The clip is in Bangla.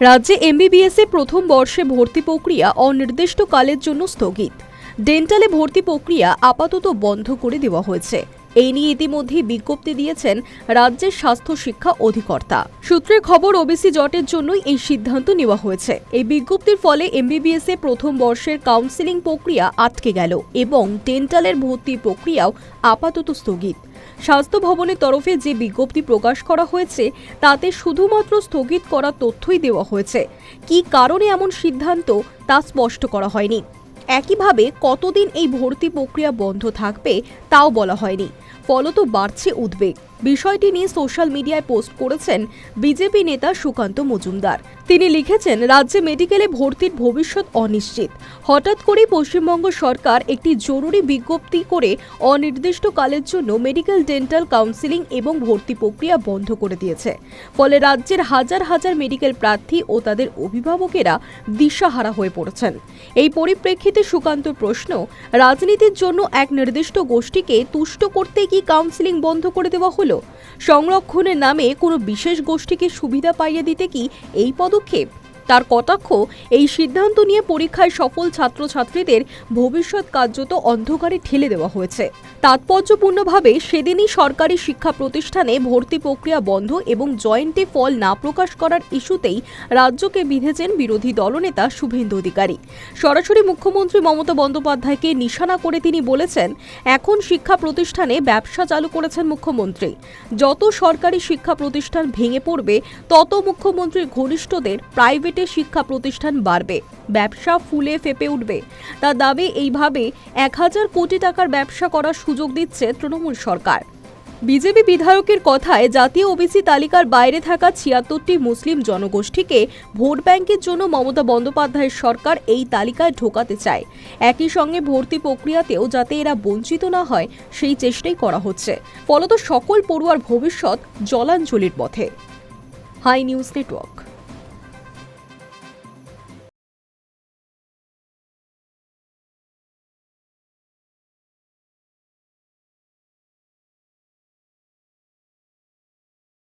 রাজ্যে এমবিবিএস প্রথম বর্ষে ভর্তি প্রক্রিয়া অনির্দিষ্টকালের জন্য স্থগিত। ডেন্টালে ভর্তি প্রক্রিয়া আপাতত বন্ধ করে দেওয়া হয়েছে। এই নিয়ে ইতিমধ্যেই বিজ্ঞপ্তি দিয়েছেন রাজ্যের স্বাস্থ্য শিক্ষা অধিকর্তা। সূত্রের খবর ওবিসি জটের জন্যই এই সিদ্ধান্ত নেওয়া হয়েছে। এই বিজ্ঞপ্তির ফলে এমবিবিএস এ প্রথম বর্ষের কাউন্সিলিং প্রক্রিয়া আটকে গেল এবং ডেন্টালের ভর্তি প্রক্রিয়াও আপাতত স্থগিত। স্বাস্থ্য ভবনের তরফে যে বিজ্ঞপ্তি প্রকাশ করা হয়েছে, তাতে শুধুমাত্র স্থগিত করা তথ্যই দেওয়া হয়েছে। কি কারণে এমন সিদ্ধান্ত, তা স্পষ্ট করা হয়নি। একইভাবে কতদিন এই ভর্তি প্রক্রিয়া বন্ধ থাকবে, তাও বলা হয়নি। ফলত বাড়ছে উদ্বেগ। বিষয়টি নিয়ে সোশ্যাল মিডিয়ায় পোস্ট করেছেন বিজেপি নেতা সুকান্ত মজুমদার। তিনি লিখেছেন, রাজ্যে মেডিকেলে ভর্তির ভবিষ্যৎ অনিশ্চিত। হঠাৎ করেই পশ্চিমবঙ্গ সরকার একটি জরুরি বিজ্ঞপ্তি করে অনির্দিষ্টকালের জন্য মেডিকেল ডেন্টাল কাউন্সিলিং এবং ভর্তি প্রক্রিয়া বন্ধ করে দিয়েছে। ফলে রাজ্যের হাজার হাজার মেডিকেল প্রার্থী ও তাদের অভিভাবকেরা দিশাহারা হয়ে পড়েছেন। এই পরিপ্রেক্ষিতে সুকান্ত প্রশ্ন, রাজনীতির জন্য এক নির্দিষ্ট গোষ্ঠীকে তুষ্ট করতে কি কাউন্সিলিং বন্ধ করে দেওয়া হলো? সংরক্ষণের নামে কোনো বিশেষ গোষ্ঠীকে সুবিধা পাইয়ে দিতে কি এই পদক্ষেপ? তার কটাক্ষ এই সিদ্ধান্ত নিয়ে পরীক্ষায় সফল ছাত্রছাত্রীদের ভবিষ্যৎ কার্যত অন্ধকারে ঠেলে দেওয়া হয়েছে। তাৎপর্যপূর্ণভাবে সেদিনই সরকারি শিক্ষা প্রতিষ্ঠানে ভর্তি প্রক্রিয়া বন্ধ এবং জয়েন্টে ফল না প্রকাশ করার ইস্যুতেই রাজ্যকে বিঁধেছেন বিরোধী দলনেতা শুভেন্দু অধিকারী। সরাসরি মুখ্যমন্ত্রী মমতা বন্দ্যোপাধ্যায়কে নিশানা করে তিনি বলেছেন, এখন শিক্ষা প্রতিষ্ঠানে ব্যবসা চালু করেছেন মুখ্যমন্ত্রী। যত সরকারি শিক্ষা প্রতিষ্ঠান ভেঙে পড়বে, তত মুখ্যমন্ত্রীর ঘনিষ্ঠদের প্রাইভেটে শিক্ষা প্রতিষ্ঠান বাড়বে, ব্যবসা ফুলে ফেপে উঠবে। তার দাবি, এইভাবে এক হাজার কোটি টাকার ব্যবসা করার সুযোগ দিচ্ছে তৃণমূল সরকার। বিজেপি বিধায়কের কথায়, জাতীয় ওবিসি তালিকার বাইরে থাকা ছিয়াত্তরটি মুসলিম জনগোষ্ঠীকে ভোট ব্যাংকের জন্য মমতা বন্দ্যোপাধ্যায়ের সরকার এই তালিকায় ঢোকাতে চায়। একই সঙ্গে ভর্তি প্রক্রিয়াতেও যাতে এরা বঞ্চিত না হয়, সেই চেষ্টাই করা হচ্ছে। ফলত সকল পড়ুয়ার ভবিষ্যৎ জলাঞ্জলির পথে। Hi news network.